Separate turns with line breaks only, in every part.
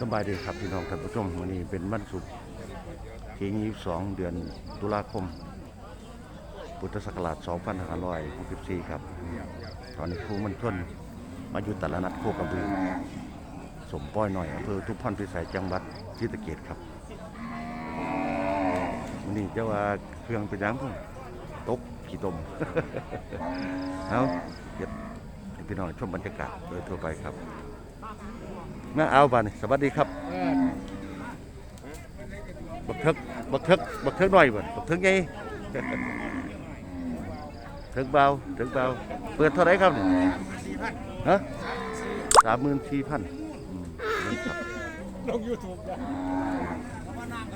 สบายดีครับพี่น้องท่านผู้ชมวันนี้เป็นวันศุกร์ที่22 เดือนตุลาคม พุทธศักราช2564 ครับ ตอนนี้ครูมันทวนมาอยู่ตลาดนัดโคกระบือสมป้อยหน่อยอำเภอทุพพรพิสัยจังหวัดศรีสะเกษครับวันนี้เจ้าว่าเครื่องเป็นยังพุ่งตกขี้ตมเอาเดี๋ยวพี่น้องชมบรรยากาศโดยทั่วไปครับ มาเอาบานี่สวัสดีครับบักเทิกบักเทิกบักเทิกหน่อยบ่บักเทิกไงเทิกเบาเทิกเบาเปิดเท่าไหรครับเนี่ยฮะสามหมื่นสี่พันครับ
ลงยูทูบ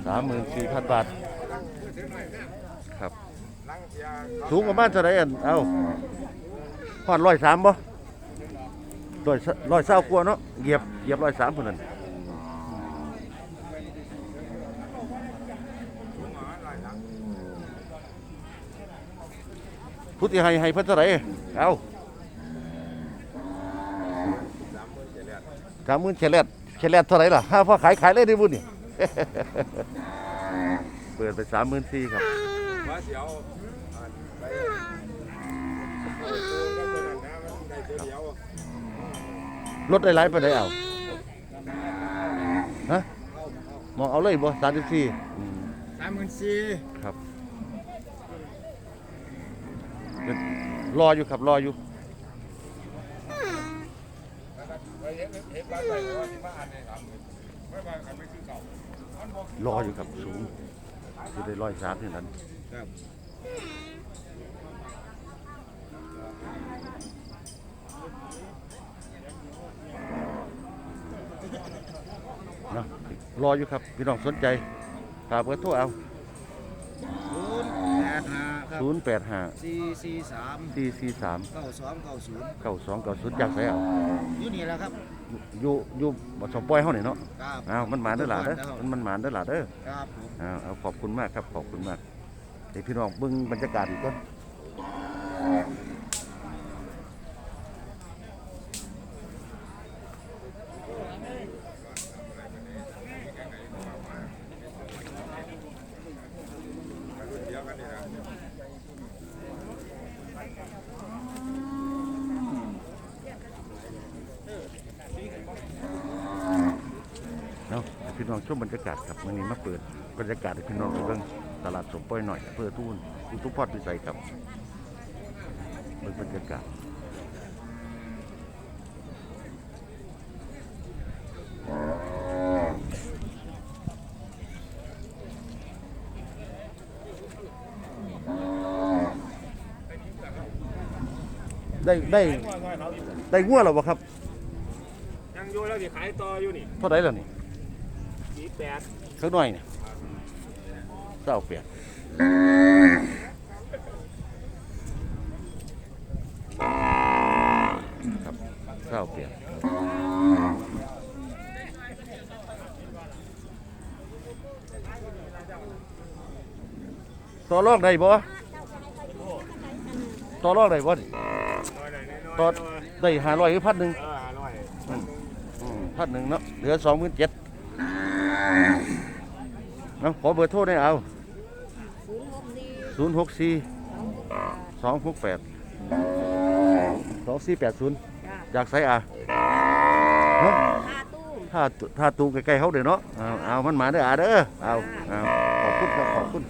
สามหมื่นสี่พันบาท ครับ สูงประมาณเท่าไหรอัน เอาพอดร้อยสามบ่ ร้อยร้อยเศร้ากว่าเนาะเหยียบเหยียบร้อยสามคนนั้นพุทธิให้ให้พิ่นเท่าไหรเอาสามหมื่นเฉลี่ยเฉลี่ยเท่าไหรล่ะห้าพอขายขายเลยได้บุญนี่เปิดไปสามหมื่นสี่ครับ
ว่าเร
ถได้หลายไปได้เอาฮะมองเอาเลยบ่สามสิบสี่
สามหมื่นสี่
ครับเดี๋ยวรออยู่ครับรออยู่
ไปเห็นเห็นบ้านใหญ่ว่าที่มาอันนี้ครับไม่ว่าอันไม่คือเก่าร
ออยู่ครับสูงจะได้ร้อยสามที่นั้น
ครับ
เนาะ รออยู่ครับ พี่น้องสนใจฝากเบอร์โทรเอา
ศูนย์แปดห้าครับ
ศูนย์แปดห้า
สี่สี่สาม
สี่สี่สาม
เก้าสองเก้าศูนย์
เก้าสองเก้าศูนย์จากไสเอา
อยู่นี่แหละครับ
อยู่อยู่บ่สมปล่อยเฮานี่เนาะ
ครับ
อ้าวมันหมานเด้อหล่ะเด้อมันมันหมานเด้อหล่ะเด้อ
ครับผม
อ้าวเอาขอบคุณมากครับ ขอบคุณมากให้พี่น้องเบิ่งบรรยากาศอีกก่อน
เดียวกันนี่นะ
เนาะให้พี่น้อง ชมบรรยากาศครับวันนี้มาเปิดบรรยากาศให้พี่น้องได้เบิ่งตลาดสมปล่อยหน่อยอำเพื่อทุ่นอุทุพพอดวิสัยครับเบิ่งบรรยากาศได้ได้ได้งัวแล้วบ่ครับ
ยังอยู่แล้วสิขายต่ออยู่นี่
เท่าไหร่แล้วนี่
สี่ แปด
สักหน่อยเนี่ยเศร้าเปลี่ยนครับเศร้าเปลี่ยนต่อรองได้บ่ต่อรองได้บ่นี่
น้อยหน่อยน้อย
ต่อได้ห้าร้อยหรือพันหนึ่ง
เออน้อย
พันหนึ่งเนาะเหลือสองหมื่นเจ็ด เนาะขอเบอร์โทรได้เอาศูนย์หกสี่สองหกแปดสองสี่แปดศูนย์จากไสอะเนาะ
ตาตู้
ถ้าถ้าตูใกล้ๆเขาเด้อเนาะเอาเอามันมาเด้ออะเด้อเอาเอาขอบคุณครับขอบคุณ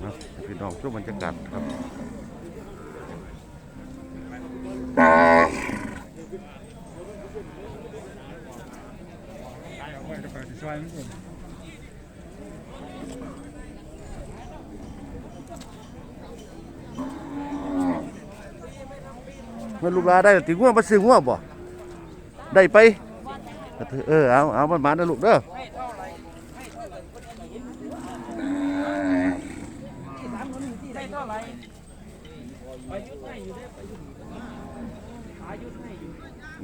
เนาะพี่น้องช่วงบรรยากาศครับ
ขายออกไป จะไปช่วยมัน
เงินลูกลาได้ถึงว่ามาซื้องัวบ่ได้ไป เออเอาเอามันมาเด้อลูกเด้อ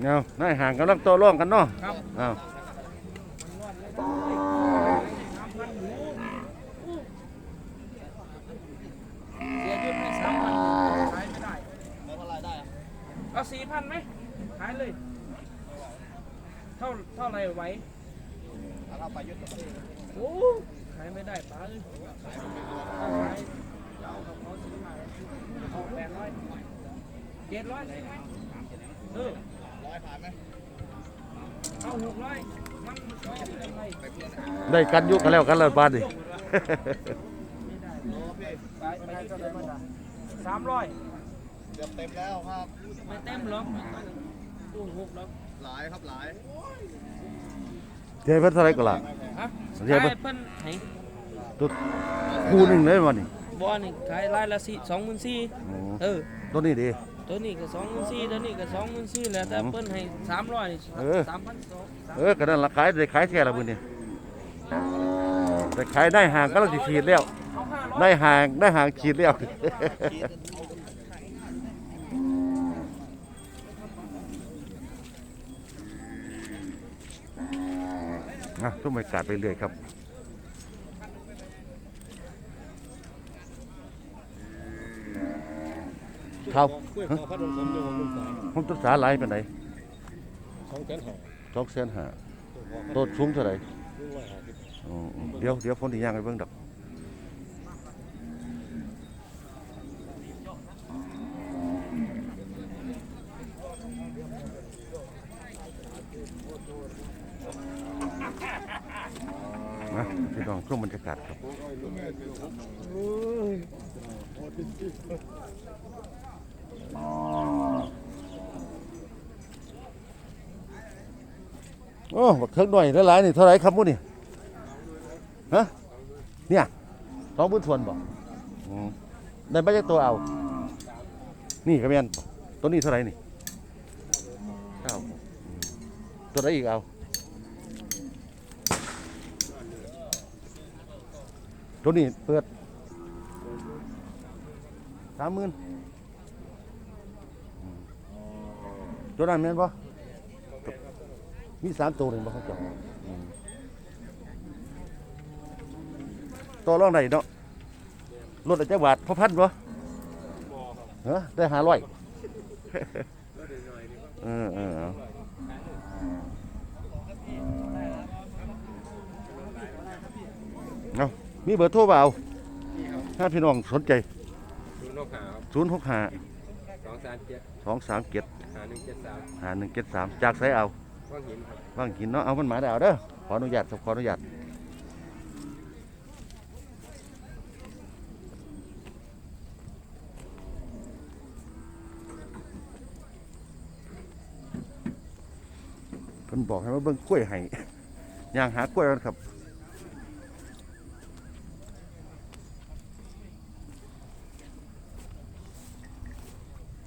เอานายห่างกำลังโตร่องกันเนาะ
ครับ
เสี
ยยุดให้สามพันขายไม่ได้แล
้วเท่าไรได้
อะเอา
สี่พันไหมขายเลย เท่าเท่าไรไหวถ
้าเราไปยุดกับประเทศ
โอ้ขายไม่ได้ป้าเลยขายเอากับเขาซื้อมาเอาแปดร้อยเจ็ดร้อยใช่ไหมเออร้อยผ่านไหม ไม่ได้ไร
ได้กันอยุกันแล้วกันแล้วบ้านดิ
ไปไปที่เท่าไหร่บ้างนะสามร้อย
เกือบเต็มแล้วครับ
ไม่เต็มหรอกตู้หกหรอก
หลายครับหลาย
เจ๊เพิ่นเท่าไหรก็ล่ะ
ฮะ
เดี๋ยว
ขาย
เพิ่น
เพิ่นให้
ตัวคู่หนึ่งเลยวันนี้
บอนี่ขายรายละสี่สองหมื่นสี่
โอ้
เออ
ตัวนี้ดี
ตัวนี้ก็สองหมื่นสี่ตัวนี้ก็สองหมื่นสี่แล้วแต่
อืม
เพิ่นให้สามร้อย
เออ
สามพันสองสาม
เออก็นั่นละขายได้ขายแท้ละมื้อนี้แต่ขายได้ห่างก็เราสิฉีดแล้ว
เอาห้าร้อย
ได้ห่างได้ห่างฉีดแล้ว นะต้องบรรยากาศไปเรื่อยครับ ครับ
คุยขอพัดลมสมอยู่ผมลูกสาว
ผมต้องสาหลายเป็นไหน
สองแสนหา
สองแสนห้าต้นสูงเท่าไหร่
ลูกร้อยห้าสิบ
อืมอืมเดี๋ยวเดี๋ยวผมที่ย่างไปเบิ่งดอกนะพี่น้องช่วงบรรยากาศครับ อ้บักเทิงหน่อยหลายๆนี่เท่าไรครับมุ้นี่ฮะเนี่ยสองพื้นทวนบอืมได้มาจากตัวเอา นี่กระเมียนตัวนี้เท่าไรนี่เก้าตัวไหนอีกเอา ตัวนี้เปิดสามหมื่นตัวนั้นแม่นปะ มีสามตัวเลยบ่เขาเจ้าอืมตัวร่องไหนเนาะรถอาจจะบาทพอพันปะเออได้หาร้อยเออเออเอาเอามีเบอร์โทรเปล่าถ้าพี่น้องสนใจ
ดูนกหาครับ
ศูนย์หกห้า
สองสามเจ็ด
สองสามเจ็ด
หาหนึ่งเจ็ดสาม
หาหนึ่งเจ็ดสามจากไสเอา
ว่างหินครับ
ว่างกินเนาะเอามันหมาได้เอาเด้อขออนุญาตครับขออนุญาตเพิ่นบอกให้มาเบิ่งกล้วยให้ย่างหากล้วยกันครับ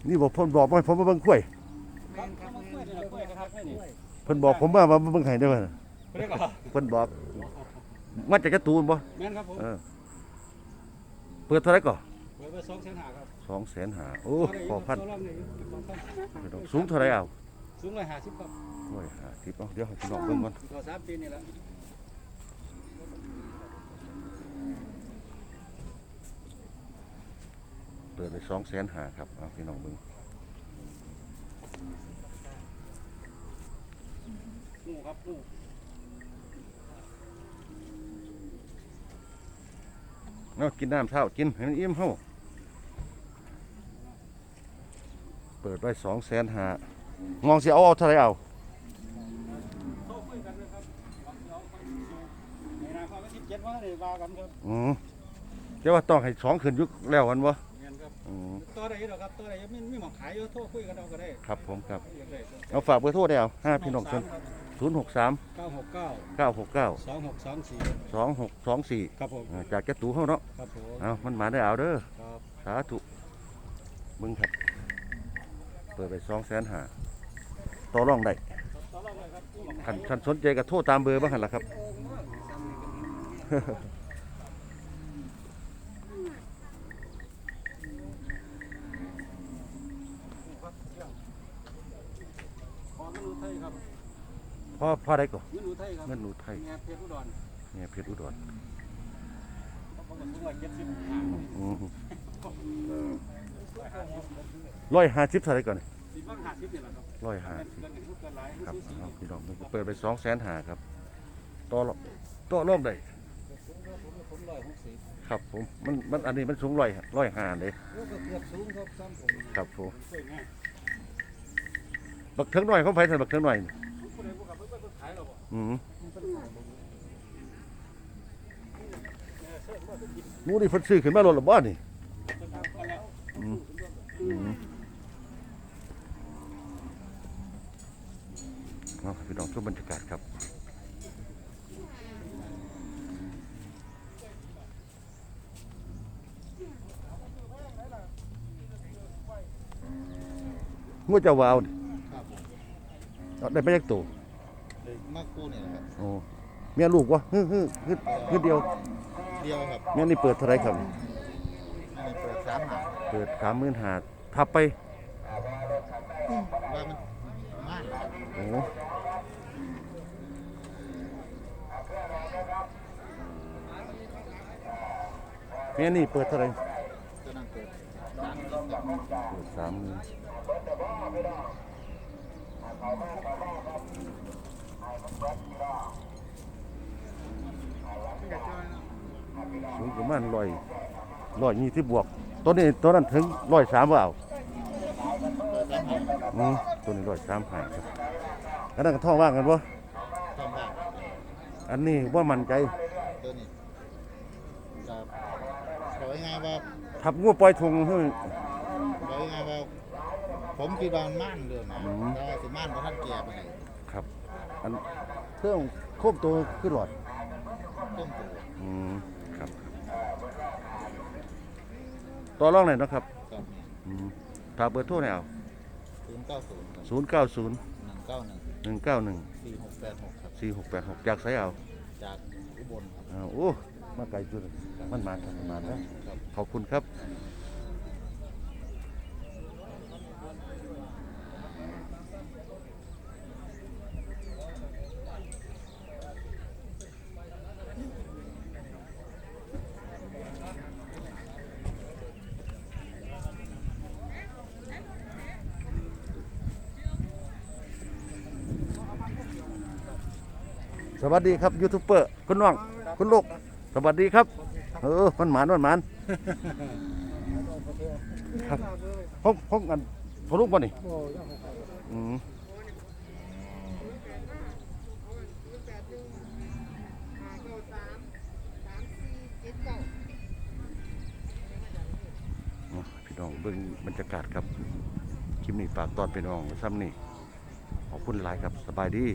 นี่บอกพ่นบอกว่าให้ผมมาเบิ่งกล้วย เพิ่นบอกผมว่ามาเบิ่งให้ได้บ่น่ะ
เรียกว่า
เพิ่นบอก มาจากการ์ตูนบ่
แม่นครับผม
เออเปิดเท่าไหร่ก่อ
เปิดไปสองแสนหาครับ
สองแสนหาโอ้พอพัน
ตัวรอบนี้พอพัน
พี่น้องสูงเท่าไหร่เอา
สูงร้อยห้าสิบครับ
ร้อยห้าสิบเอาเดี๋ยวให้พี่น้องเบิ่งก่อน
ตัวสามปีนี่แหละ
เปิดไปสองแสนหาครับเอาพี่น้องเบิ่ง
งูครับงู
เอากินน้ำเท่ากินให้มันอิ่มเฮาเปิดไว้สองแสนหามองสิเอาเอาเท่าไหร่เอา
โทรคุยกันเลยครับในนาคาก็สิบเจ็ดว่าเลยว่ากันครับ
อืมเดี๋ยวว่าต้องให้สองขึ้นอยุคแล้วกันบ่
แม่นครับ
อืม
ตัวใดหรอครับตัวใดไม่ไม่หมองขายอยู่โทรคุยกันเอาก็ได้
ครับผมครับ
อยากได้
เอาฝากเบอร์โทรได้เอาห้าพี่น้องชน ศูนย์หกสาม
เก้าหกเก้า
เก้าหกเก้า
สองหกสองสี่
สองหกสองสี่
ครับผม
จากแกตูเฮาเนาะ
ครับผม
เอามันมาได้เอาเด้อ
ครับ
สาธุมึงครับ เปิดไปสองแสนหาต่อรองได้
ต่อรองเลยครับผู้หมอง
คันคันสนใจก็โทรตามเบอร์บ้างหันละครับ
ขอเงินอุทัยครับ
พ่อพ่อได้ก่อน
เงินอุทัยครับ
เงินหนูไทย
แง่เพชรอุดร
เนี่ยเพชรอุดร
เขาบอกว่าสูงร้อยเจ็ดสิบ
ร้อยห้าสิบเท่าไหรก่อน
รสิบบ้างห้าสิบนี่แหละครับ
ร้อยห้า
เกิน
สิบ
เกินเกินหลาย
ครับ
สูสี
เอาพี่น้องมันก็เปิดไปสองแสนหาครับต่อรต่อร่มได้
ผมร้อยหกสิบ
ครับผมมันมันอันนี้มันสูงร้อยร้อยห้าเลย
ก็เกือบสูงครับซ้ำผม
ครับผม
สวยงาม
บักเทิงหน่อยเขาไปทันบักเทิงหน่อย อืม
เออเชิญมาเพิ่นหยิบ
หมูนี่เพิ่นซื้อขึ้นมารถละบ่นี่
เพิ่นทำกันแล้ว
อืมอืมเอาพี่น้องชมบรรยากาศครับงูเจ้าวาวนี่
ครับผม
เอาได้ไปยักตัว
เลย มากกู้เนี่ยนะครับ
โอ้เมียลูกวะฮึ่ฮึ่ฮึ่ฮึ่เดียว
เดียวครับ
เมียนี่เปิดเท่าไหรครับ
อันนี้เปิดสามหา
เปิดสามหมื่นหาทับไป
ว่ามันม่านครับ
โอ้เมียนี่เปิดเท่าไหร
ตัวนั้นเปิดสามสิบครับ
เปิดสามหมื่น สูงประมาณร้อยร้อยยี่สิบบวกตัวนี้ตัวนั้นถึงร้อยสามว่าเอา
เปิดสามหา
อืมตัวนี้ร้อยสามหายครับอันนั้นก็ท่องว่างกันวะ
ทำบ้าน
อันนี้ว่ามั่นใจ
ตัวนี้ครับบอกง่ายๆว่า
ทับงูปล่อยทงให้
บอกง่ายๆว่าผมคิดว่ามันม่านเดิมนะ
อืม
แต่ว่าสิม่านเพราะท่านแก่ไปไหน
ครับ อันเครื่องโคบตัวขึ้นหลอด
ต้มตัว
อืมครับต่อรองหน่อยเนาะครับ
ครับเนี่ย
อืมถ้าเบอร์โทรเนี่ยเอา
ศูนย์เก้าศูนย์ครับ
ศูนย์เก้าศูนย์
หนึ่งเก้าหนึ่ง
หนึ่งเก้าหนึ่ง
สี่หกแปดหกครับ
สี่หกแปดหกจากไสเอา
จากอุบลครับ
อ้าวโอ้มาไกลจุดมันมาครับมันมาแล้ว
ครับ
ขอบคุณครับ สวัสดีครับยูทูบเบอร์คุณน้องคุณลูกสวัสดีครับ เออมันหมานมันหมานครับห้องห้องกันพอลูกบ่นี่อืมอ๋อพี่น้องเบิ่งบรรยากาศครับคลิปนี้ฝากตอนพี่น้องซ้ำนี่ขอบคุณหลายครับสบายดี